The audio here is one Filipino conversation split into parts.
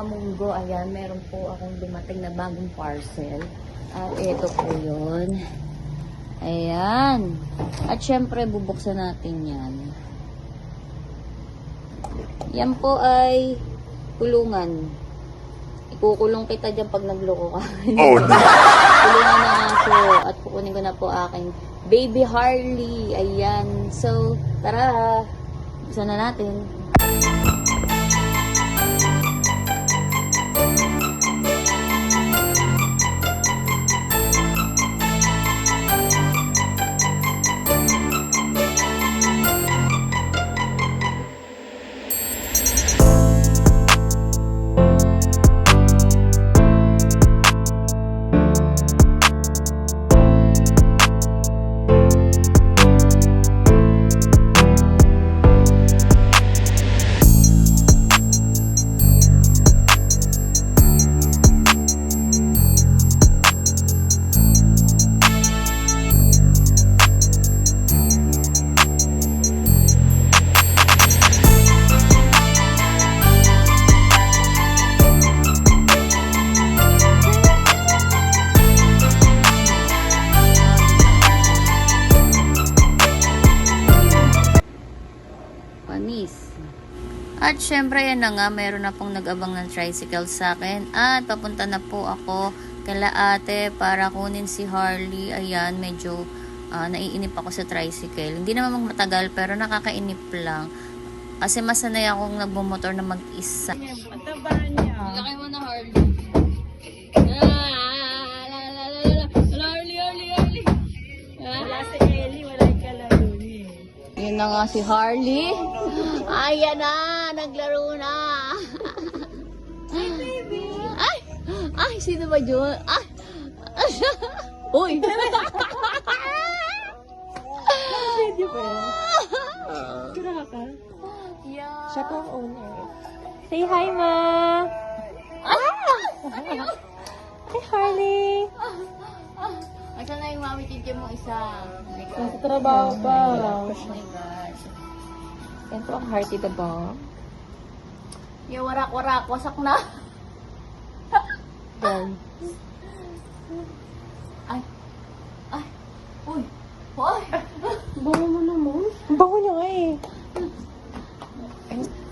kamunggo, ayan, meron po akong dumating na bagong parcel. At ito po yun. Ayan. At syempre, bubuksan natin yan. Yan po ay kulungan. Ikukulong kita dyan pag nagloko ka. Oh no! Kulungan na aso. At kukunin ko na po aking baby Harley. Ayan. So, tara. Buksan na natin. Panis. At syempre yan na nga, mayroon na pong nag-abang ng tricycle sa akin. At papunta na po ako kala ate para kunin si Harley. Ayan, medyo ah, naiinip ako sa tricycle. Hindi naman matagal pero nakakainip lang. Kasi masanay akong nagbumotor na mag-isa. Mataba niya. Laki mo na Harley. Yun na nga si Harley. Ayan na, naglaro na. Ay, ay, sino ba yun? Ay, Uy! Pwede ba yun? Kira ka? yeah. Siya po ang owner. Say hi, ma! Hi, Harley! Asa na yung mami mo isa? Nasa trabaho pa. Oh my gosh. Yan po ang Hearty the Bomb. Yung warak-warak, wasak na. Yan. Ay, ay, uy, uy. Bango mo naman. Bango niya nga eh.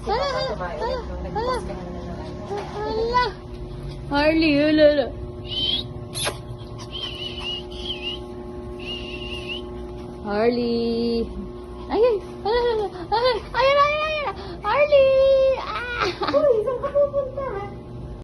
Hala, hala, hala, hala. Hala. Harley, hala, hala. Harley. Ay, ay, hala, hala,